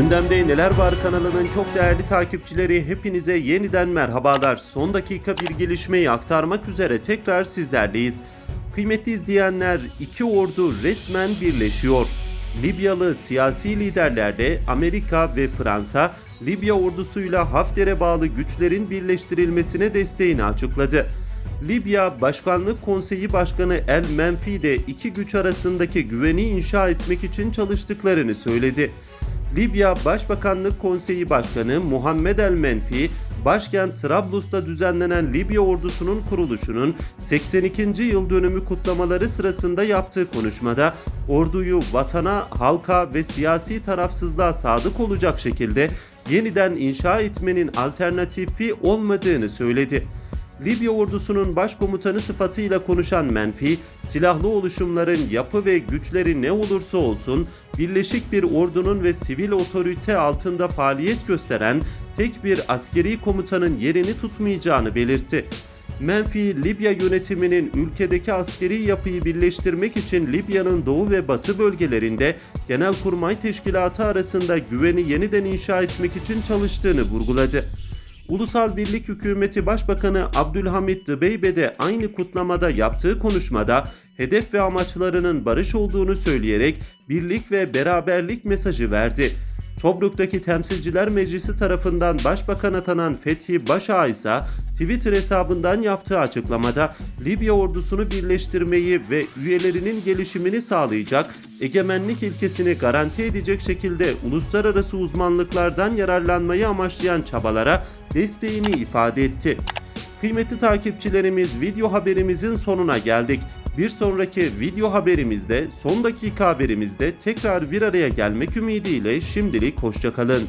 Gündemde Neler Var kanalının çok değerli takipçileri hepinize yeniden merhabalar. Son dakika bir gelişmeyi aktarmak üzere tekrar sizlerleyiz. Kıymetli izleyenler iki ordu resmen birleşiyor. Libyalı siyasi liderlerle Amerika ve Fransa Libya ordusuyla Hafter'e bağlı güçlerin birleştirilmesine desteğini açıkladı. Libya Başkanlık Konseyi Başkanı El Menfi de iki güç arasındaki güveni inşa etmek için çalıştıklarını söyledi. Libya Başbakanlık Konseyi Başkanı Muhammed El Menfi, başkent Trablus'ta düzenlenen Libya ordusunun kuruluşunun 82. yıl dönümü kutlamaları sırasında yaptığı konuşmada orduyu vatana, halka ve siyasi tarafsızlığa sadık olacak şekilde yeniden inşa etmenin alternatifi olmadığını söyledi. Libya ordusunun başkomutanı sıfatıyla konuşan Menfi, silahlı oluşumların yapı ve güçleri ne olursa olsun, birleşik bir ordunun ve sivil otorite altında faaliyet gösteren tek bir askeri komutanın yerini tutmayacağını belirtti. Menfi, Libya yönetiminin ülkedeki askeri yapıyı birleştirmek için Libya'nın doğu ve batı bölgelerinde Genelkurmay Teşkilatı arasında güveni yeniden inşa etmek için çalıştığını vurguladı. Ulusal Birlik Hükümeti Başbakanı Abdülhamit Dibeybe de aynı kutlamada yaptığı konuşmada hedef ve amaçlarının barış olduğunu söyleyerek birlik ve beraberlik mesajı verdi. Tobruk'taki Temsilciler Meclisi tarafından Başbakan atanan Fethi Başağ ise Twitter hesabından yaptığı açıklamada Libya ordusunu birleştirmeyi ve üyelerinin gelişimini sağlayacak, egemenlik ilkesini garanti edecek şekilde uluslararası uzmanlıklardan yararlanmayı amaçlayan çabalara desteğini ifade etti. Kıymetli takipçilerimiz video haberimizin sonuna geldik. Bir sonraki video haberimizde, son dakika haberimizde tekrar bir araya gelmek ümidiyle şimdilik hoşçakalın.